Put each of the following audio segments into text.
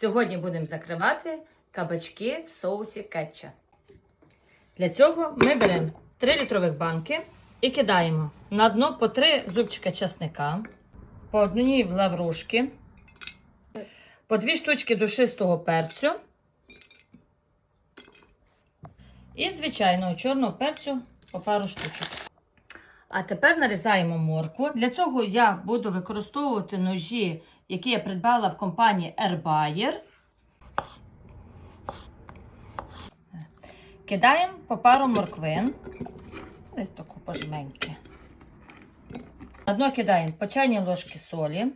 Сьогодні будемо закривати кабачки в соусі кетча. Для цього ми беремо 3 літрових банки і кидаємо на дно по 3 зубчика часника, по одній в лаврушки, по 2 штучки душистого перцю і звичайного чорного перцю по пару штучок. А тепер нарізаємо моркву. Для цього я буду використовувати ножі, які я придбала в компанії Airbuyer. Кидаємо по пару морквин. Ось таку пожменьки. На дно кидаємо по чайній ложки солі,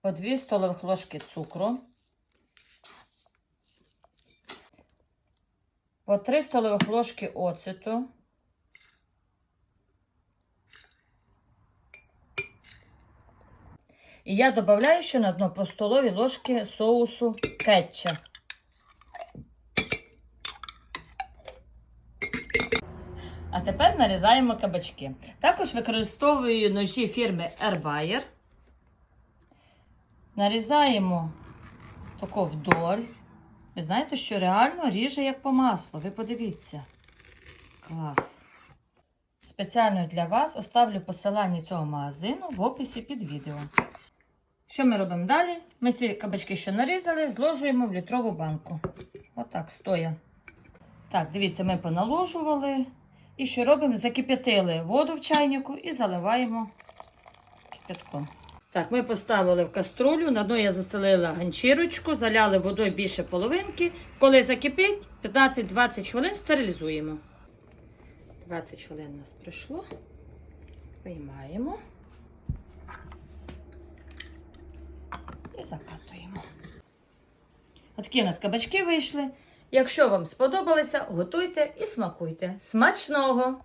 по 2 столових ложки цукру, по 3 столових ложки оцету, І я додаю ще на дно по столовій ложки соусу кетча. А тепер нарізаємо кабачки. Також використовую ножі фірми Airbuyer. Нарізаємо тако вдоль. Ви знаєте, що реально ріже як по маслу. Ви подивіться. Клас. Спеціально для вас оставлю посилання цього магазину в описі під відео. Що ми робимо далі? Ми ці кабачки, що нарізали, зложуємо в літрову банку. Отак, стоя. Так, дивіться, ми поналожували. І що робимо? Закип'ятили воду в чайнику і заливаємо кипятком. Так, ми поставили в каструлю, на дно я застелила ганчірочку, заляли водою більше половинки. Коли закипить, 15-20 хвилин стерилізуємо. 20 хвилин у нас пройшло. Виймаємо і закатуємо. Отакі у нас кабачки вийшли. Якщо вам сподобалися, готуйте і смакуйте. Смачного!